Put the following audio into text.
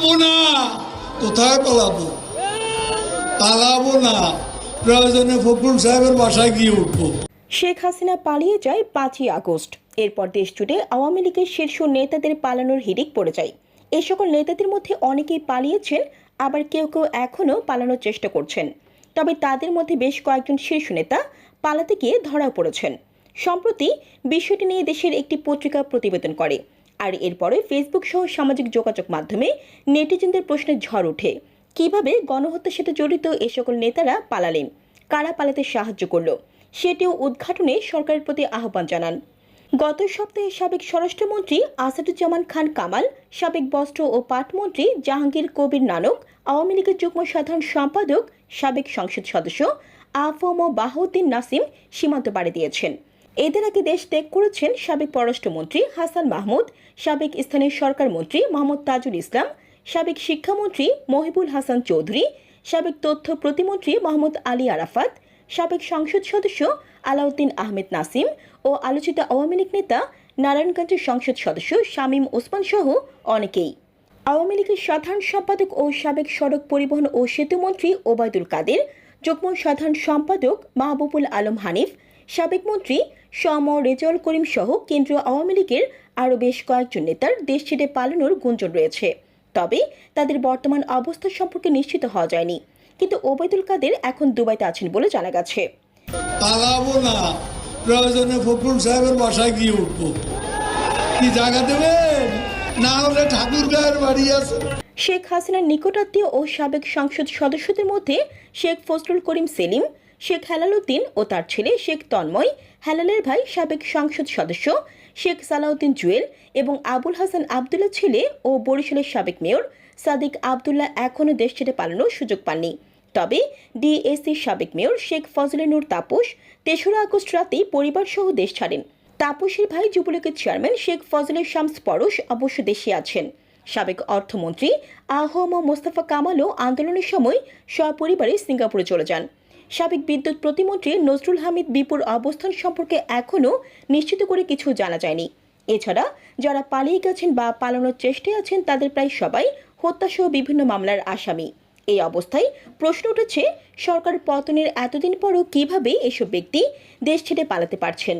পালাবো না। কোথায় পালাবো? পালাবো না। প্রয়োজনে ফখরুল সাহেবের বাসায় গিয়ে উঠবো। শেখ হাসিনা পালিয়ে যায় পাঁচই আগস্ট। এরপর দেশ জুড়ে আওয়ামী লীগের শীর্ষ নেতাদের পালানোর হিড়িক পড়ে যায়। এই সকল নেতাদের মধ্যে অনেকেই পালিয়েছেন, আবার কেউ কেউ এখনও পালানোর চেষ্টা করছেন। তবে তাদের মধ্যে বেশ কয়েকজন শীর্ষ নেতা পালাতে গিয়ে ধরা পড়েছেন। সম্প্রতি বিষয়টি নিয়ে দেশের একটি পত্রিকা প্রতিবেদন করে। আর এরপরে ফেসবুক সহ সামাজিক যোগাযোগ মাধ্যমে নেটিজেনদের প্রশ্নের ঝড় ওঠে। কীভাবে গণহত্যার সাথে জড়িত এ সকল নেতারা পালালেন? কারা পালাতে সাহায্য করল? সেটিও উদ্ঘাটনে সরকারের প্রতি আহ্বান জানান। গত সপ্তাহে সাবেক স্বরাষ্ট্রমন্ত্রী আসাদুজ্জামান খান কামাল, সাবেক বস্ত্র ও পাটমন্ত্রী জাহাঙ্গীর কবির নানক, আওয়ামী লীগের যুগ্ম সাধারণ সম্পাদক, সাবেক সংসদ সদস্য আফম বাহাউদ্দিন নাসিম সীমান্ত পাড়ি দিয়েছেন। এদের আগে দেশ ত্যাগ করেছেন সাবেক পররাষ্ট্রমন্ত্রী হাসান মাহমুদ, সাবেক স্থানীয় সরকার মন্ত্রী মোহাম্মদ তাজুল ইসলাম, সাবেক শিক্ষামন্ত্রী মহিবুল হাসান চৌধুরী, সাবেক তথ্য প্রতিমন্ত্রী মোহাম্মদ আলী আরাফাত, সাবেক সংসদ সদস্য আলাউদ্দিন আহমেদ নাসিম ও আলোচিত আওয়ামী লীগ নেতা নারায়ণগঞ্জের সংসদ সদস্য শামীম ওসমান সহ অনেকেই। আওয়ামী লীগের সাধারণ সম্পাদক ও সাবেক সড়ক পরিবহন ও সেতুমন্ত্রী ওবায়দুল কাদের, যুগ্ম সাধারণ সম্পাদক মাহবুবুল আলম হানিফ সাবেক মন্ত্রী সম রেজাউল করিম সহ কেন্দ্রীয় আওয়ামী লীগের আরও বেশ কয়েকজন নেতার দেশ ছেড়ে পালানোর গুঞ্জন রয়েছে। তবে তাদের বর্তমান অবস্থা সম্পর্কে নিশ্চিত হওয়া যায়নি। কিন্তু ওবায়দুল কাদের এখন দুবাইতে আছেন বলে জানা গেছে। পালাবো না। প্রয়োজনে ফখরুল সাহেবের বাসায় গিয়ে উঠবো। কি জায়গা দেবেন? না হলে বাড়ি আছে। শেখ হাসিনার নিকটাত্মীয় ও সাবেক সংসদ সদস্যদের মধ্যে শেখ ফজলুল করিম সেলিম শেখ হেলাল উদ্দিন ও তার ছেলে শেখ তন্ময়, হেলালের ভাই সাবেক সংসদ সদস্য শেখ সালাউদ্দিন জুয়েল এবং আবুল হাসান আবদুল্লাহ ছেলে ও বরিশালের সাবেক মেয়র সাদিক আবদুল্লাহ এখনও দেশ ছেড়ে পালানোর সুযোগ পাননি। তবে ডিএসসির সাবেক মেয়র শেখ ফজলে নূর তাপস তেসরা আগস্ট রাতেই পরিবারসহ দেশ ছাড়েন। তাপসের ভাই যুবলীগের চেয়ারম্যান শেখ ফজলে শামস পরশ অবশ্য দেশে আছেন। সাবেক অর্থমন্ত্রী আহম মোস্তফা কামালও আন্দোলনের সময় সপরিবারে সিঙ্গাপুরে চলে যান। সাবেক বিদ্যুৎ প্রতিমন্ত্রী নজরুল হামিদ বিপুর অবস্থান সম্পর্কে এখনও নিশ্চিত করে কিছু জানা যায়নি। এছাড়া যারা পালিয়ে গেছেন বা পালানোর চেষ্টায় আছেন, তাদের প্রায় সবাই হত্যাসহ বিভিন্ন মামলার আসামি। এই অবস্থায় প্রশ্ন উঠেছে, সরকার পতনের এতদিন পরও কীভাবে এসব ব্যক্তি দেশ ছেড়ে পালাতে পারছেন?